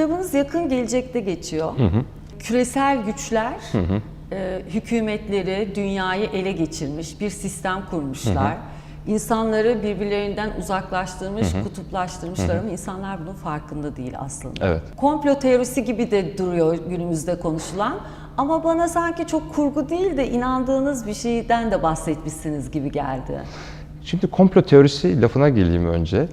Kitabınız yakın gelecekte geçiyor. Küresel güçler e, hükümetleri, dünyayı ele geçirmiş, bir sistem kurmuşlar. İnsanları birbirlerinden uzaklaştırmış, kutuplaştırmışlar ama insanlar bunun farkında değil aslında. Evet. Komplo teorisi gibi de duruyor günümüzde konuşulan. Ama bana sanki çok kurgu değil de inandığınız bir şeyden de bahsetmişsiniz gibi geldi. Şimdi komplo teorisi lafına geleyim önce.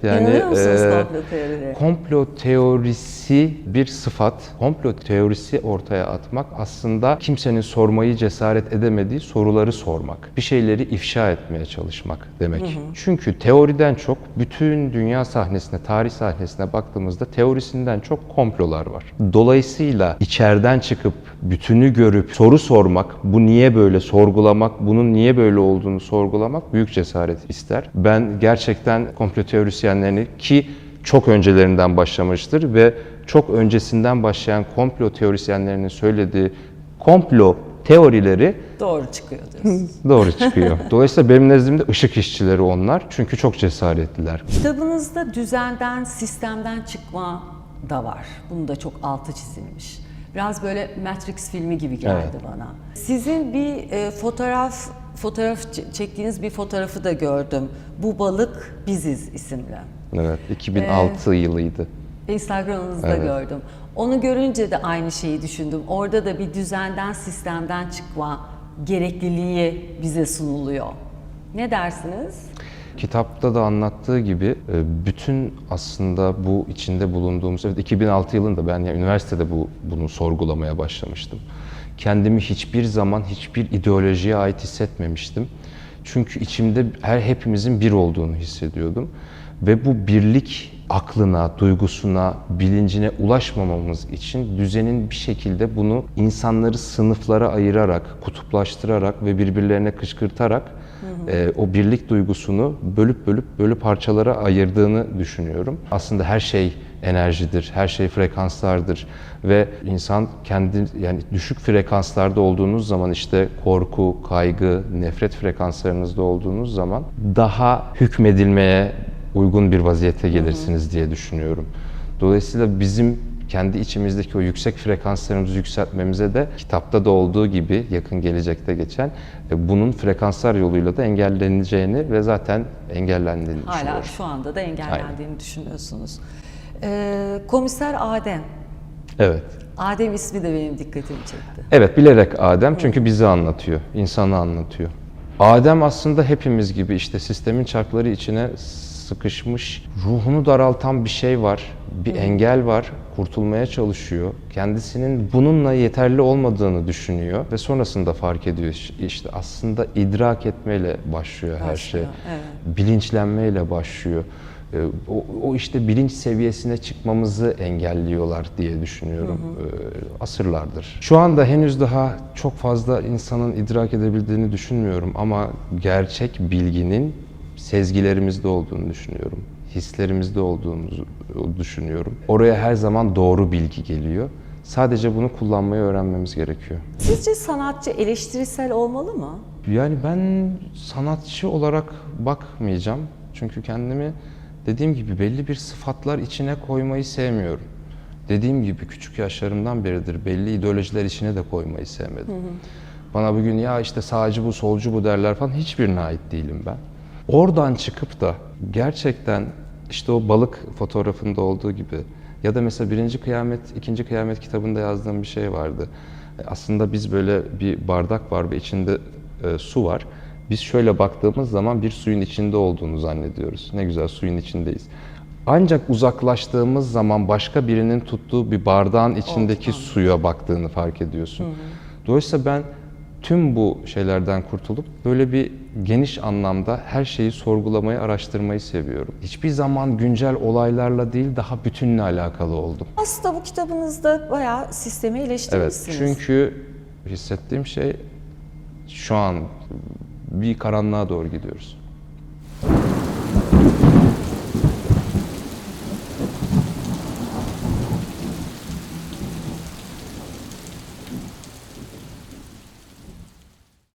Musunuz e, komplo teorisi bir sıfat. Komplo teorisi ortaya atmak aslında kimsenin sormayı cesaret edemediği soruları sormak. Bir şeyleri ifşa etmeye çalışmak demek. Çünkü teoriden çok bütün dünya sahnesine, tarih sahnesine baktığımızda teorisinden çok komplolar var. Dolayısıyla içeriden çıkıp bütünü görüp soru sormak, bu niye böyle sorgulamak, bunun niye böyle olduğunu sorgulamak büyük cesaret ister. Ben gerçekten komplo teorisyenlerini ki çok öncelerinden başlamıştır ve çok öncesinden başlayan komplo teorisyenlerinin söylediği komplo teorileri Doğru çıkıyor diyorsunuz. doğru çıkıyor. Dolayısıyla benim nezdimde ışık işçileri onlar. Çünkü çok cesaretliler. Kitabınızda düzenden, sistemden çıkma da var. Bunun da çok altı çizilmiş. Biraz böyle Matrix filmi gibi geldi bana. Sizin bir e, fotoğraf fotoğraf çektiğiniz bir fotoğrafı da gördüm. Bu balık biziz isimli. Evet, 2006 yılıydı. Instagram'ınızda gördüm. Onu görünce de aynı şeyi düşündüm. Orada da bir düzenden, sistemden çıkma gerekliliği bize sunuluyor. Ne dersiniz? Kitapta da anlattığı gibi e, bütün aslında bu içinde bulunduğumuz, evet 2006 yılında ben yani üniversitede bu bunu sorgulamaya başlamıştım. Kendimi hiçbir zaman hiçbir ideolojiye ait hissetmemiştim. Çünkü içimde her hepimizin bir olduğunu hissediyordum. Ve bu birlik aklına, duygusuna, bilincine ulaşmamamız için düzenin bir şekilde bunu insanları sınıflara ayırarak, kutuplaştırarak ve birbirlerine kışkırtarak e, o birlik duygusunu bölüp bölüp bölüp parçalara ayırdığını düşünüyorum. Aslında her şey enerjidir, her şey frekanslardır ve insan kendi yani düşük frekanslarda olduğunuz zaman işte korku, kaygı, nefret frekanslarınızda olduğunuz zaman daha hükmedilmeye uygun bir vaziyete gelirsiniz diye düşünüyorum. Dolayısıyla bizim kendi içimizdeki o yüksek frekanslarımızı yükseltmemize de kitapta da olduğu gibi yakın gelecekte geçen e, bunun frekanslar yoluyla da engelleneceğini ve zaten engellendiğini Hala düşünüyorum. şu anda da engellendiğini düşünüyorsunuz. Ee, Komiser Adem. Evet. Adem ismi de benim dikkatimi çekti. Evet bilerek Adem çünkü bizi anlatıyor, insanı anlatıyor. Adem aslında hepimiz gibi işte sistemin çarkları içine sıkışmış, ruhunu daraltan bir şey var, bir engel var, kurtulmaya çalışıyor. Kendisinin bununla yeterli olmadığını düşünüyor ve sonrasında fark ediyor işte aslında idrak etmeyle başlıyor her şey. Başlıyor, evet. Bilinçlenmeyle başlıyor. Ee, O, o işte bilinç seviyesine çıkmamızı engelliyorlar diye düşünüyorum ee, asırlardır. Şu anda henüz daha çok fazla insanın idrak edebildiğini düşünmüyorum ama gerçek bilginin sezgilerimizde olduğunu düşünüyorum. Hislerimizde olduğunu düşünüyorum. Oraya her zaman doğru bilgi geliyor. Sadece bunu kullanmayı öğrenmemiz gerekiyor. Sizce sanatçı eleştirisel olmalı mı? Yani ben sanatçı olarak bakmayacağım. Çünkü kendimi dediğim gibi belli bir sıfatlar içine koymayı sevmiyorum. Dediğim gibi küçük yaşlarımdan beridir belli ideolojiler içine de koymayı sevmedim. Bana bugün ya işte sağcı bu, solcu bu derler falan hiçbirine ait değilim ben. Oradan çıkıp da gerçekten işte o balık fotoğrafında olduğu gibi ya da mesela birinci kıyamet, ikinci kıyamet kitabında yazdığım bir şey vardı. E, Aslında biz böyle bir bardak var ve içinde e, su var. Biz şöyle baktığımız zaman bir suyun içinde olduğunu zannediyoruz. Ne güzel suyun içindeyiz. Ancak uzaklaştığımız zaman başka birinin tuttuğu bir bardağın içindeki suya baktığını fark ediyorsun. Dolayısıyla ben tüm bu şeylerden kurtulup böyle bir geniş anlamda her şeyi sorgulamayı, araştırmayı seviyorum. Hiçbir zaman güncel olaylarla değil daha bütünle alakalı oldum. Aslında bu kitabınızda bayağı sistemi Evet, eleştirmişsiniz. çünkü hissettiğim şey şu an bir karanlığa doğru gidiyoruz.